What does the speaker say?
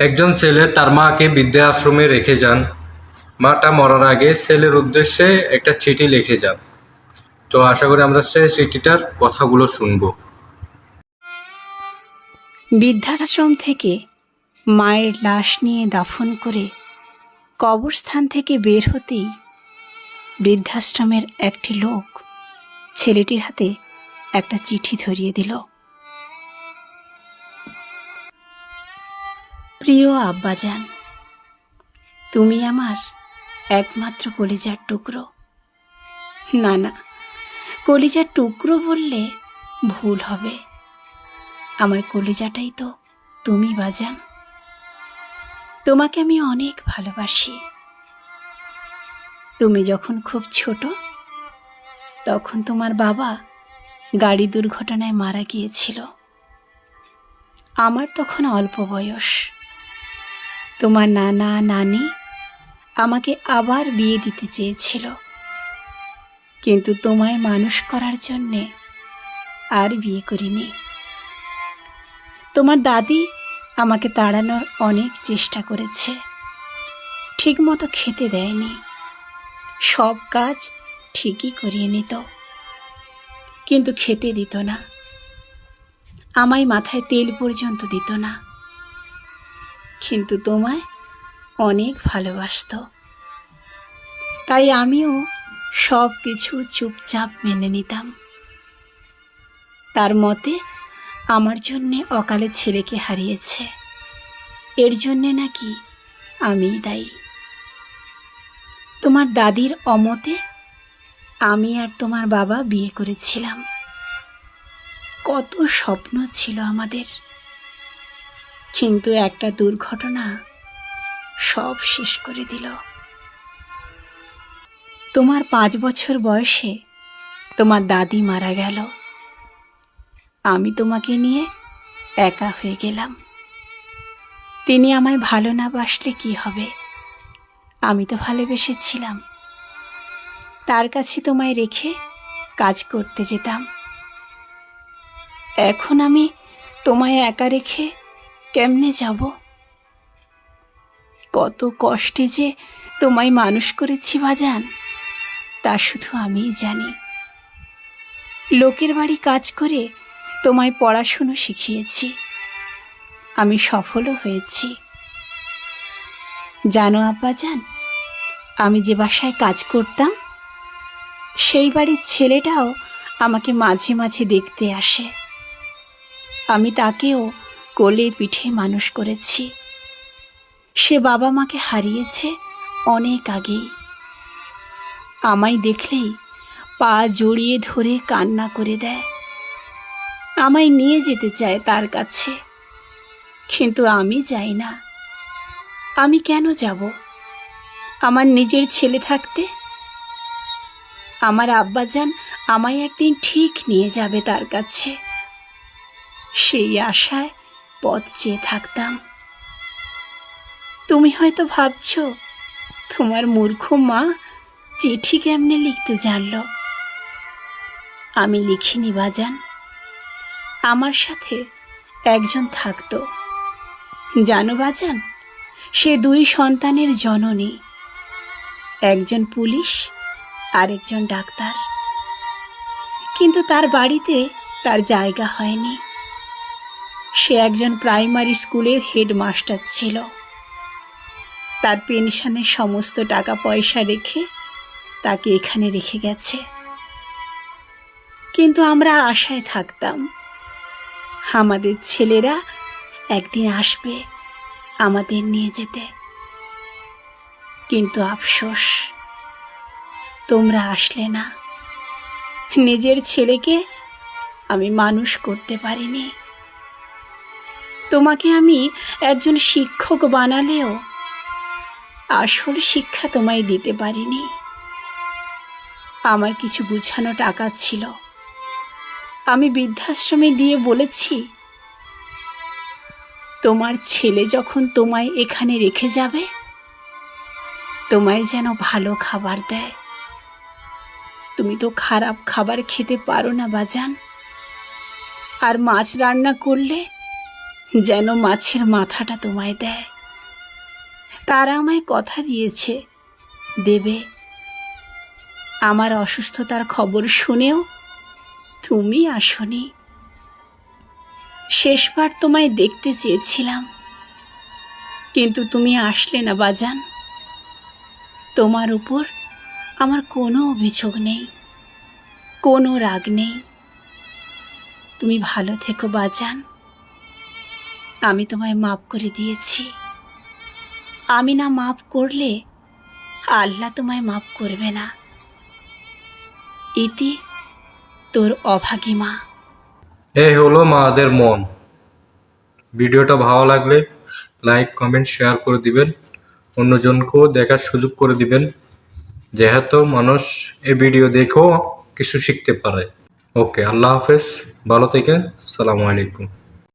একজন ছেলে তার মাকে বৃদ্ধাশ্রমে রেখে যান। মাটা মরার আগে ছেলের উদ্দেশ্যে একটা চিঠি লিখে যান। তো আশা করি আমরা সেই চিঠিটার কথাগুলো শুনব। বৃদ্ধাশ্রম থেকে মায়ের লাশ নিয়ে দাফন করে কবরস্থান থেকে বের হতেই বৃদ্ধাশ্রমের একটি লোক ছেলেটির হাতে একটা চিঠি ধরিয়ে দিল। প্রিয় আব্বাজান, তুমি আমার একমাত্র কলিজার টুকরো। না না, কলিজার টুকরো বললে ভুল হবে। আমার কলিজাটাই তো তুমি বাজান। তোমাকে আমি অনেক ভালোবাসি। তুমি যখন খুব ছোট, তখন তোমার বাবা গাড়ি দুর্ঘটনায় মারা গিয়েছিল। আমার তখন অল্প বয়স। তোমার নানা নানি আমাকে আবার বিয়ে দিতে চেয়েছিল। কিন্তু তোমায় মানুষ করার জন্যে আর বিয়ে করিনি। তোমার দাদি আমাকে তাড়ানোর অনেক চেষ্টা করেছে। ঠিকমতো খেতে দেয়নি। সব কাজ ঠিকই করিয়ে নিত। কিন্তু খেতে দিত না। আমায় মাথায় তেল পর্যন্ত দিত না। কিন্তু তোমায় অনেক ভালোবাসত। তাই আমিও সব কিছু চুপচাপ মেনে নিতাম। তার মতে আমার জন্যে অকালে ছেলেকে হারিয়েছে। এর জন্যে নাকি আমি দায়ী। তোমার দাদির অমতে আমি আর তোমার বাবা বিয়ে করেছিলাম। কত স্বপ্ন ছিল আমাদের। কিন্তু একটা দুর্ঘটনা সব শেষ করে দিল। তোমার পাঁচ বছর বয়সে তোমার দাদি মারা গেল। আমি তোমাকে নিয়ে একা হয়ে গেলাম। তিনি আমায় ভালো না বাসলে কি হবে? আমি তো ভালোবেসেছিলাম। তার কাছে তোমায় রেখে কাজ করতে যেতাম। এখন আমি তোমায় একা রেখে কেমনে যাব? কত কষ্টে যে তোমায় মানুষ করেছি বাজান, তা শুধু আমিই জানি। লোকের বাড়ি কাজ করে তোমায় পড়াশুনো শিখিয়েছি। আমি সফলও হয়েছি। জানো আব্বাজান আমি যে বাসায় কাজ করতাম, সেই বাড়ির ছেলেটাও আমাকে মাঝে মাঝে দেখতে আসে। আমি তাকেও কোলে পিঠে মানুষ করেছি। সে বাবা মাকে হারিয়েছে অনেক আগেই। আমায় দেখলেই পা জড়িয়ে ধরে কান্না করে দেয়। আমায় নিয়ে যেতে চায় তার কাছে। কিন্তু আমি যাই না। আমি কেন যাব? আমার নিজের ছেলে থাকতে? আমার আব্বাজান আমায় একদিন ঠিক নিয়ে যাবে তার কাছে। সেই আশায় পথ চেয়ে থাকতাম। তুমি হয়তো ভাবছ, তোমার মূর্খ মা চিঠি কেমনে লিখতে জানলো? আমি লিখিনি বাজান। আমার সাথে একজন থাকতো। জানো বাজান, সে দুই সন্তানের জননী। একজন পুলিশ আর একজন ডাক্তার। কিন্তু তার বাড়িতে তার জায়গা হয়নি। সে একজন প্রাইমারি স্কুলের হেডমাস্টার ছিল। তার পেনশনের সমস্ত টাকা পয়সা রেখে তাকে এখানে রেখে গেছে। কিন্তু আমরা আশায় থাকতাম, আমাদের ছেলেরা একদিন আসবে আমাদের নিয়ে যেতে। কিন্তু আফসোস, তোমরা আসলে না। নিজের ছেলেকে আমি মানুষ করতে পারিনি। তোমাকে আমি একজন শিক্ষক বানালেও আসল শিক্ষা তোমায় দিতে পারিনি। আমার কিছু গুছানো টাকা ছিল। আমি বৃদ্ধাশ্রমে দিয়ে বলেছি, তোমার ছেলে যখন তোমায় এখানে রেখে যাবে, তোমায় যেন ভালো খাবার দেয়। তুমি তো খারাপ খাবার খেতে পারো না, বাজান। আর মাছ রান্না করলে যেন মাছের মাথাটা তোমায় দেয়। তারা আমায় কথা দিয়েছে। দেবে। আমার অসুস্থতার খবর শুনেও তুমি আসনি। শেষবার তোমায় দেখতে চেয়েছিলাম। কিন্তু তুমি আসলে না বাজান। তোমার উপর আমার কোনো অভিযোগ নেই। কোনো রাগ নেই। তুমি ভালো থেকো বাজান। আমি তোমায় মাফ করে দিয়েছি। আমি না মাফ করলে আল্লাহ তোমায় মাফ করবে না। ইতি তোর অভাগী মা। এই হলো মাদের মন। ভিডিওটা ভালো লাগলে লাইক, কমেন্ট, শেয়ার করে দিবেন। অন্যজনকেও দেখার সুযোগ করে দিবেন। যেহেতু মানুষ এই ভিডিও দেখেও কিছু শিখতে পারে। ওকে, আল্লাহ হাফেজ। ভালো থেকে সালামু আলাইকুম।